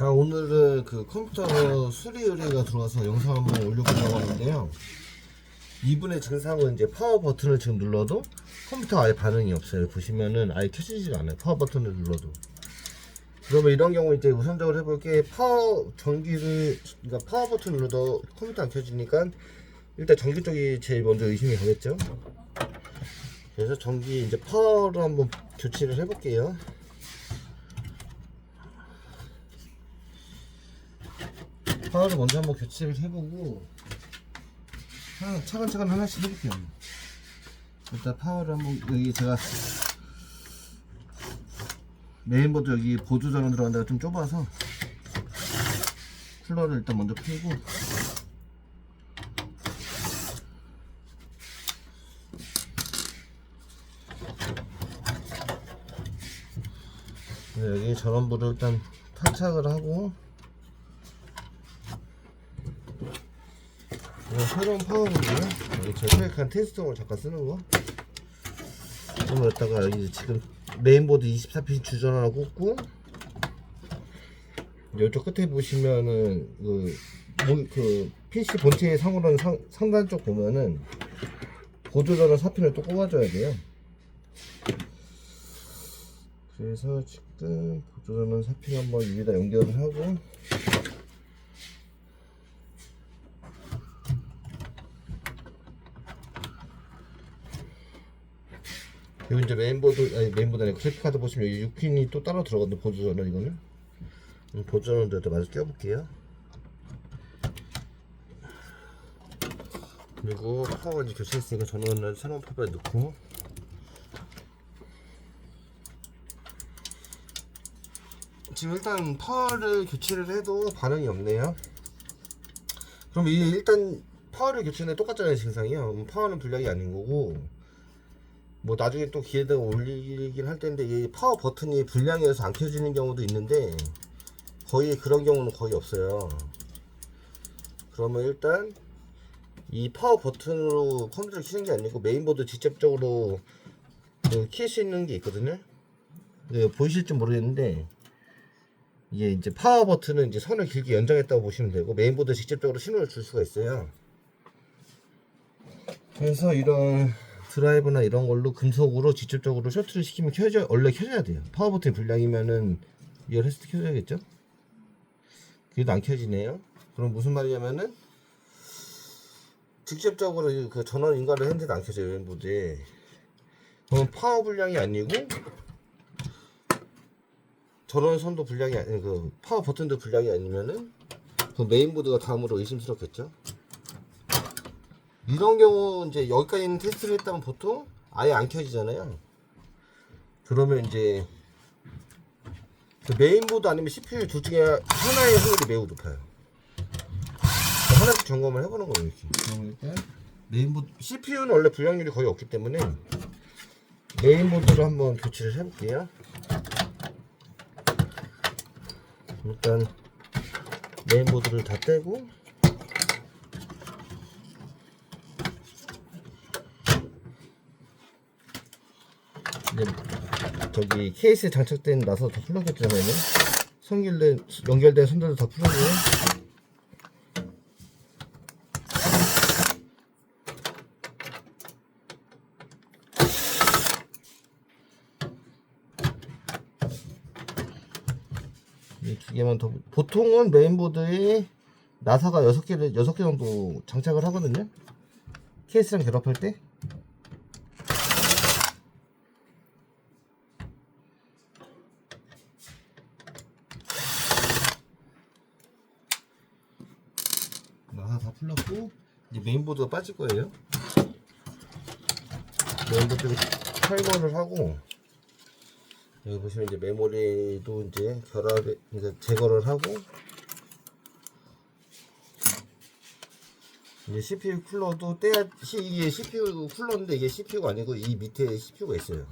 자 오늘은 그 컴퓨터 수리 의뢰가 들어와서 영상 한번 올려보려고 하는데요. 이분의 증상은 이제 파워 버튼을 지금 눌러도 컴퓨터 아예 반응이 없어요. 보시면은 아예 켜지지가 않아요. 파워 버튼을 눌러도. 그러면 이런 경우 이제 우선적으로 해볼 게. 파워 전기를 그러니까 파워 버튼 눌러도 컴퓨터 안 켜지니까 일단 전기 쪽이 제일 먼저 의심이 가겠죠? 그래서 전기 이제 파워로 한번 교체를 해볼게요 파워를 먼저 한번 교체를 해보고 하나, 차근차근 하나씩 해볼게요. 일단 파워를 한번 여기 제가 메인보드 여기 보조 전원 들어간 데가 좀 좁아서 쿨러를 일단 먼저 풀고 네, 여기 전원부를 일단 탈착을 하고 이거 새로운 파워인데요 여기 제 소액한 테스트용을 잠깐 쓰는 거? 이거 여기다가 여기 지금 메인보드 24핀 주전하고 꽂고 이쪽 끝에 보시면은 그, 뭐, 그 PC 본체의 상으로는 상, 상단 쪽 보면은 보조전원 4핀을 또 꼽아줘야 돼요. 그래서 지금 보조전원 4핀 한번 위에다 연결을 하고 그리고 이제 메인보드 아니 메인보드 아니고 그래픽카드 보시면 여기 6핀이 또 따로 들어가는데 보조전원 이거는. 음, 보조전원도 일단 마저 껴볼게요. 그리고 파워 이제 교체했으니까 전원을 새로운 파워에 넣고. 지금 일단 파워를 교체를 해도 반응이 없네요. 그럼 이 일단 파워를 교체는 똑같잖아요 증상이요. 파워는 불량이 아닌 거고 뭐 나중에 또 기회가 올리긴 할 텐데 이 파워 버튼이 불량이 어서 안 켜지는 경우도 있는데 거의 그런 경우는 거의 없어요. 그러면 일단 이 파워 버튼으로 컴퓨터를 키는 게 아니고 메인보드 직접적으로 킬 수 있는 게 있거든요. 네, 보이실지 모르겠는데 이게 이제 파워 버튼은 이제 선을 길게 연장했다고 보시면 되고 메인보드 직접적으로 신호를 줄 수가 있어요. 그래서 이런 드라이브나 이런 걸로 금속으로 직접적으로 셔틀을 시키면 켜져 원래 켜져야 돼요. 파워 버튼 불량이면은 했을 때 켜져야겠죠? 그래도 안 켜지네요. 그럼 무슨 말이냐면은 직접적으로 이그 전원 인가를 했는데도 안 켜져요 왼보드에 그럼 파워 불량이 아니고 전원 선도 불량이 아니 그 파워 버튼도 불량이 아니면은 그 메인보드가 다음으로 의심스럽겠죠 이런 경우 이제 여기까지 있는 테스트를 했다면 보통 아예 안 켜지잖아요. 그러면 이제 그 메인보드 아니면 CPU 둘 중에 하나의 확률이 매우 높아요. 하나씩 점검을 해보는 거예요. 이렇게. 일단 메인보드 CPU는 원래 불량률이 거의 없기 때문에 메인보드로 한번 교체를 해볼게요. 일단 메인보드를 다 떼고 저기 케이스에 장착된 나사 다 풀어줬잖아요. 연결된 연결된 선들도 다 풀어줘요. 이두 개만 더 보통은 메인보드에 나사가 여섯 개를 여섯 개 정도 장착을 하거든요. 케이스랑 결합할 때. 나사 다 풀렸고 이제 메인보드가 빠질 거예요. 메인보드를 탈거를 하고 여기 보시면 이제 메모리도 이제 결합 이제 제거를 하고 이제 CPU 쿨러도 떼야 이게 CPU 쿨러인데 이게 CPU가 아니고 이 밑에 CPU가 있어요.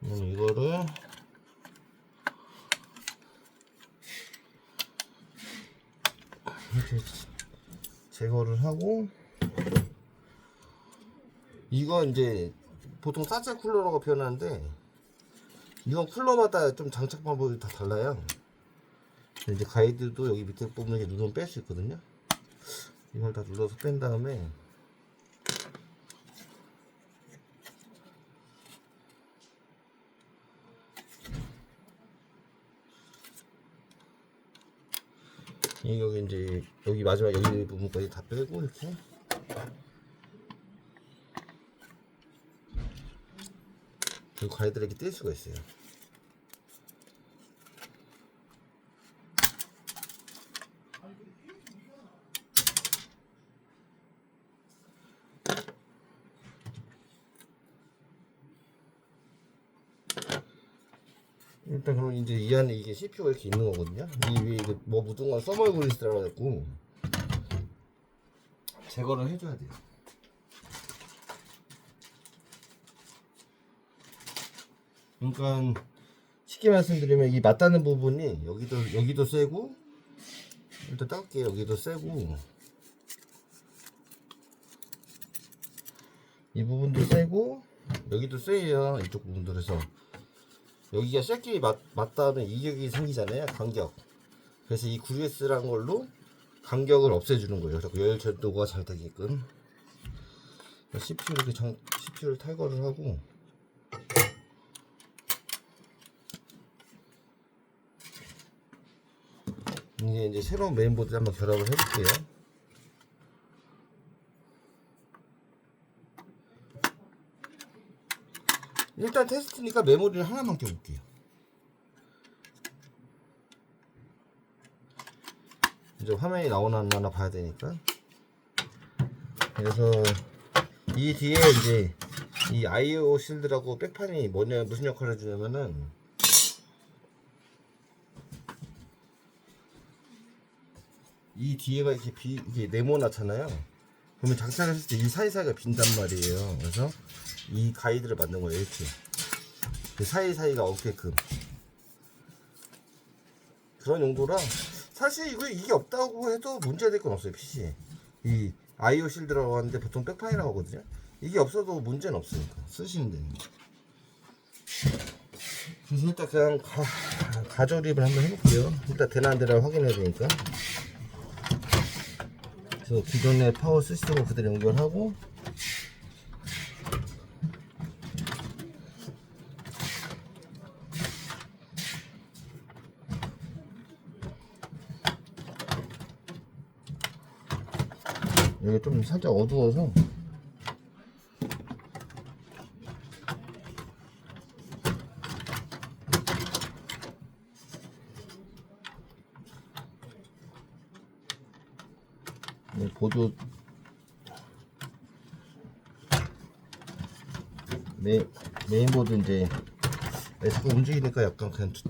그럼 이거를 이렇게 제거를 하고 이거 이제 보통 사제 쿨러라고 표현하는데 이건 쿨러마다 좀 장착 방법이 다 달라요. 이제 가이드도 여기 밑에 부분에 누르면 뺄 수 있거든요. 이걸 다 눌러서 뺀 다음에 여기 이제 여기 마지막 여기 부분까지 다 빼고 이렇게 그 가이드를 이렇게 뗄 수가 있어요. 일단 그럼 이게 CPU가 이렇게 있는 거거든요. 이 위에 이거 뭐 묻은 건 서머 그리스라고 해갖고 제거를 해줘야 돼요. 그러니까 쉽게 말씀드리면 이 맞닿는 부분이 여기도 여기도 세고 일단 닦을게요. 여기도 세고 이 부분도 세고 여기도 세요. 이쪽 부분도 그래서 여기가 쇠끼리 맞, 맞닿으면 이격이 생기잖아요 간격. 그래서 이 9S라는 걸로 간격을 없애주는 거예요. 그래서 열 전도가 잘 되게끔. CPU 이렇게 정, CPU를 탈거를 하고. 이제 이제 새로운 메인보드 한번 결합을 해볼게요 일단 테스트니까 메모리를 하나만 껴볼게요. 이제 화면이 나오나 안 나나 봐야 되니까. 그래서 이 뒤에 이제 이 IO 실드라고 백판이 뭐냐 무슨 역할을 해주냐면은 이 뒤에가 이렇게 비 이게 네모 나잖아요. 그러면 장착했을 때 이 사이사이가 빈단 말이에요. 그래서 이 가이드를 만든 거예요. 이렇게 그 사이사이가 없게끔 그런 용도라 사실 이거 이게 없다고 해도 문제될 건 없어요. PC에 이 IO 실드라고 하는데 보통 백판이라고 하거든요. 이게 없어도 문제는 없으니까 쓰시는 데는. 그래서 일단 그냥 가, 가조립을 한번 해볼게요. 일단 되나 안 되나 확인해야 되니까. 그래서 기존의 파워 시스템을 그대로 연결하고 여기 좀 살짝 어두워서 네, 보조 메, 메인보드 이제 네, 자꾸 움직이니까 약간 그냥 주-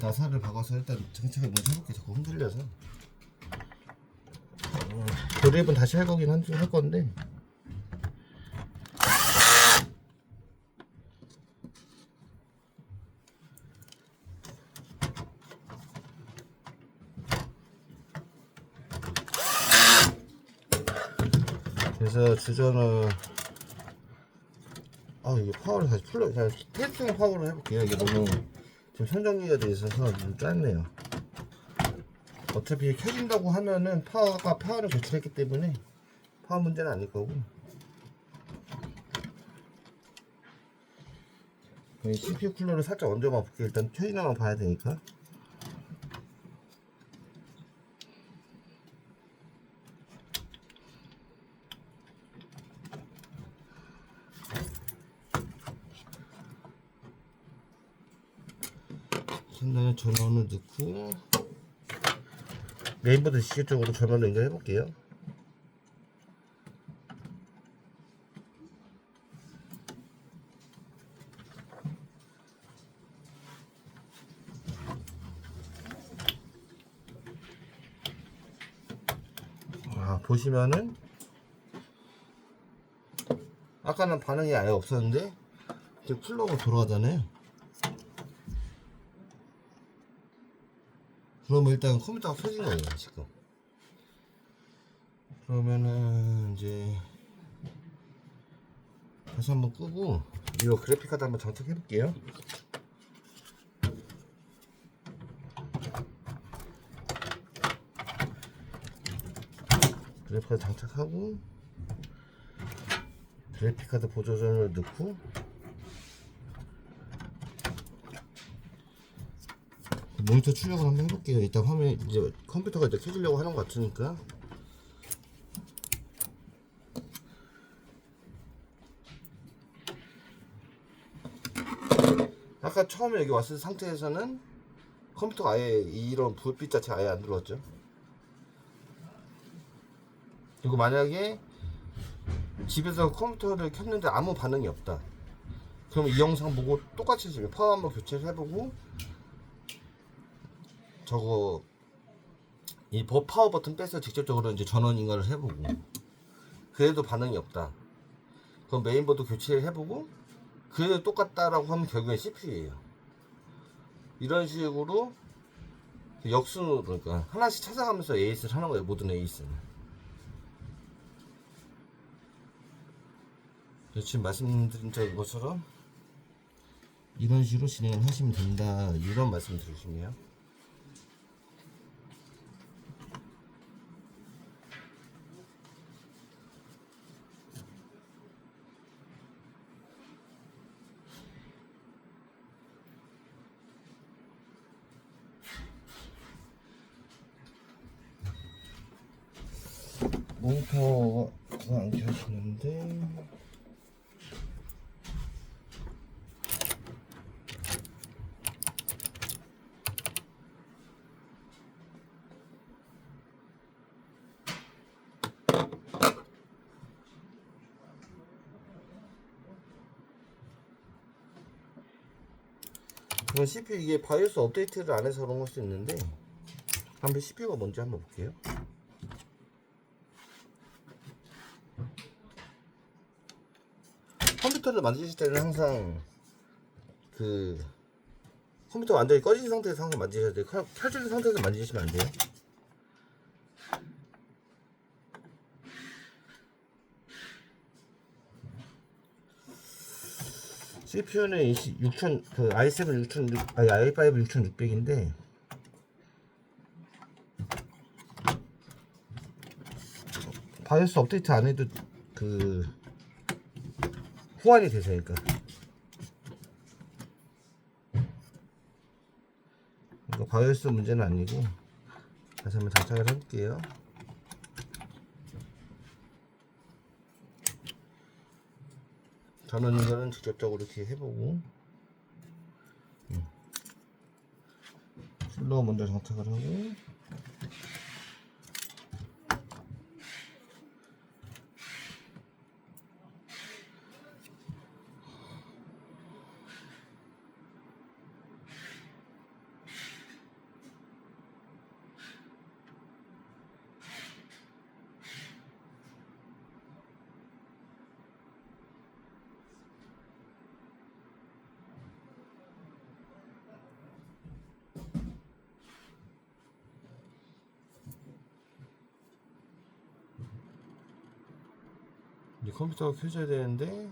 나사를 박아서 일단 장착을 먼저 해볼게. 자꾸 흔들려서. 어, 조립은 다시 할 거긴 한, 할 건데 그래서 주저는 아 이게 파워를 다시 풀려 그냥 테스팅 파워로 해볼게요. 이게 너무 지금 선정기가 돼 있어서 좀 짧네요. 어차피 켜진다고 하면은 파워가 파워를 교체했기 때문에 파워 문제는 아닐 거고. 이 CPU 쿨러를 살짝 얹어봐 볼게요. 일단 켜지나만 봐야 되니까 전원을 넣고 메인보드 시계 쪽으로 전원을 연결해 볼게요. 아, 보시면은 아까는 반응이 아예 없었는데 이제 쿨러가 돌아가잖아요. 그러면 일단 컴퓨터가 터진 거예요 지금. 그러면은 이제 다시 한번 끄고 이거 그래픽카드 한번 장착해 볼게요. 그래픽카드 장착하고 그래픽카드 보조선을 넣고 모니터 출력을 한번 해볼게요. 일단 화면 이제 컴퓨터가 이제 켜지려고 하는 것 같으니까 아까 처음에 여기 왔을 상태에서는 컴퓨터가 아예 이런 불빛 자체가 아예 안 들어왔죠. 그리고 만약에 집에서 컴퓨터를 켰는데 아무 반응이 없다. 그럼 이 영상 보고 똑같이 지금 파워 한번 교체를 해보고 저거 이 버- 파워 버튼 빼서 직접적으로 이제 전원 인가를 해보고 그래도 반응이 없다. 그럼 메인보드 교체를 해보고 그래도 똑같다라고 하면 결국엔 CPU예요. 이런 식으로 역순으로 그러니까 하나씩 찾아가면서 에이스를 하는 거예요. 모든. 그래서 지금 말씀드린 것처럼 이런 식으로 진행을 하시면 된다. 이런 말씀 드리시네요. 모니터가 안 켜지는데 그럼 CPU 이게 바이오스 업데이트를 안 해서 그런 걸 수 있는데 한번 CPU가 뭔지 한번 볼게요. 컴퓨터를 만드실 때는 항상 그 컴퓨터 완전히 꺼진 상태에서 항상 만지셔야 돼요. 켜- 켜진 상태에서 만지시면 안 돼요. CPU는 6000, 그 i7 6600, 아니 i5 6600인데 바이오스 업데이트 안 해도 그 호환이 되세니까. 이거 바이오스 문제는 아니고 다시 한번 장착을 해볼게요. 저는 이거는 직접적으로 이렇게 해보고. 음. 슬로우 먼저 장착을 하고 이제 컴퓨터가 켜져야 되는데?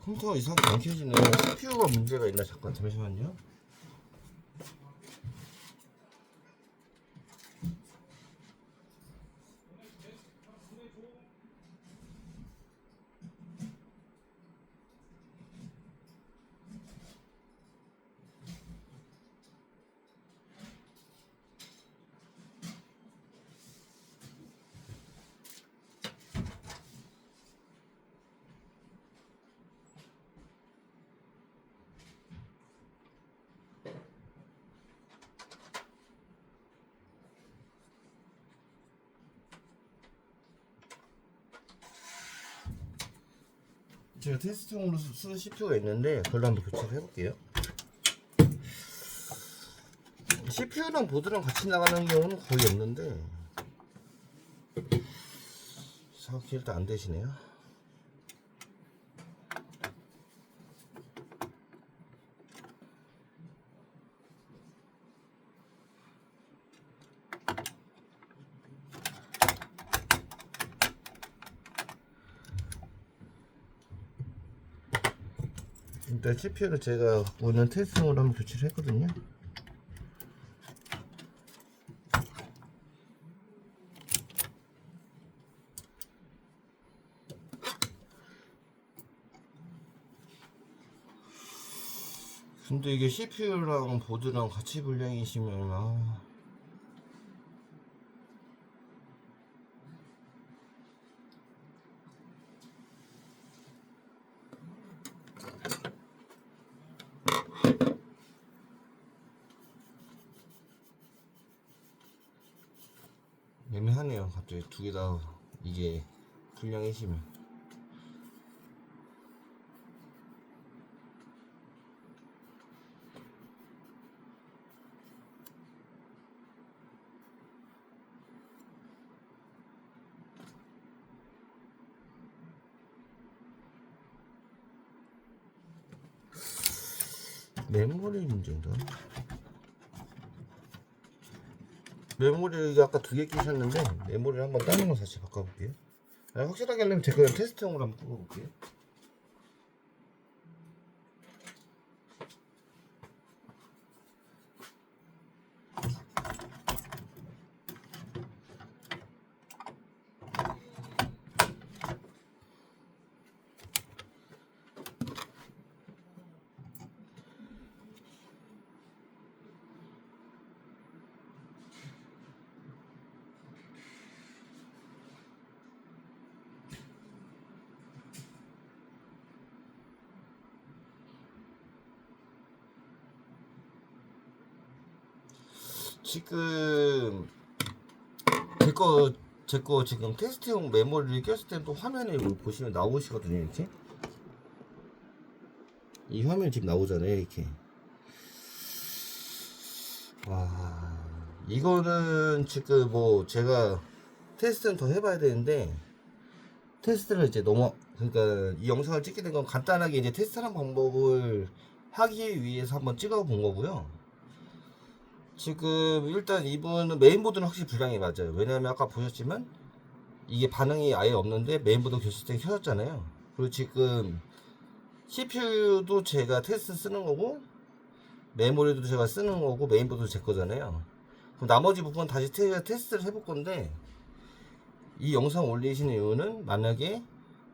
컴퓨터가 이상하게 안 켜지네. CPU가 문제가 있나 잠깐 잠시만요 제가 테스트용으로 쓰- 쓰는 CPU가 있는데 그걸로 한번 교체를 해볼게요. CPU랑 보드랑 같이 나가는 경우는 거의 없는데 일단 안 되시네요. 일단 CPU를 제가 있는 테스트용으로 한번 교체를 했거든요. 근데 이게 CPU랑 보드랑 같이 분량이시면 아 애매하네요 갑자기 두 개 다 이게 분량이시면 메모리 문제인가? 메모리 아까 두 개 끼셨는데 메모리를 한번 다른 거 다시 바꿔볼게요. 아, 확실하게 하려면 제가 테스트용으로 한번 꼽아볼게요. 지금 제거 제 거 지금 테스트용 메모리를 꼈을 때또 화면에 보시면 나오시거든요 이렇게 이 화면 지금 나오잖아요 이렇게 와 이거는 지금 뭐 제가 테스트는 더 해봐야 되는데 테스트를 이제 너무 그러니까 이 영상을 찍게 된 건 간단하게 이제 테스트하는 방법을 하기 위해서 한번 찍어 본 거고요. 지금 일단 이분은 메인보드는 확실히 불량이 맞아요. 왜냐하면 아까 보셨지만 이게 반응이 아예 없는데 메인보드 교체된 켜졌잖아요. 그리고 지금 CPU도 제가 테스트 쓰는 거고 메모리도 제가 쓰는 거고 메인보드도 제 거잖아요. 그럼 나머지 부분 다시 테, 테스트를 해볼 건데 이 영상 올리시는 이유는 만약에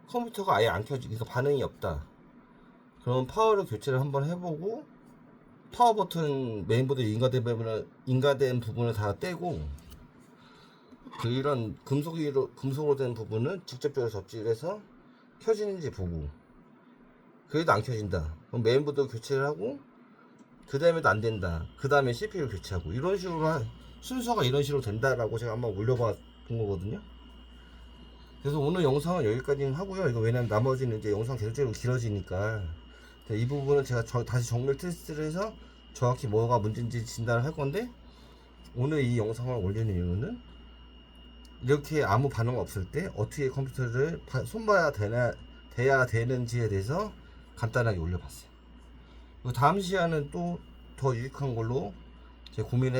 컴퓨터가 아예 안 켜지, 그러니까 반응이 없다. 그럼 파워를 교체를 한번 해보고 파워 버튼 메인보드 인가된 부분을 인가된 부분을 다 떼고 그 이런 금속으로 금속으로 된 부분은 직접적으로 접질해서 켜지는지 보고 그래도 안 켜진다. 그럼 메인보드 교체를 하고 그 다음에도 안 된다. 그 다음에 CPU 교체하고 이런 식으로 한- 순서가 이런 식으로 된다라고 제가 한번 올려봐 본 거거든요. 그래서 오늘 영상은 여기까지 하고요. 이거 왜냐면 나머지는 이제 영상 계속적으로 길어지니까 이 부분은 제가 저- 다시 정밀 테스트를 해서 정확히 뭐가 문제인지 진단을 할 건데 오늘 이 영상을 올리는 이유는 이렇게 아무 반응 없을 때 어떻게 컴퓨터를 바- 손봐야 되나 돼야 되는지에 대해서 간단하게 올려봤어요. 다음 시간은 또 더 유익한 걸로 제가 고민해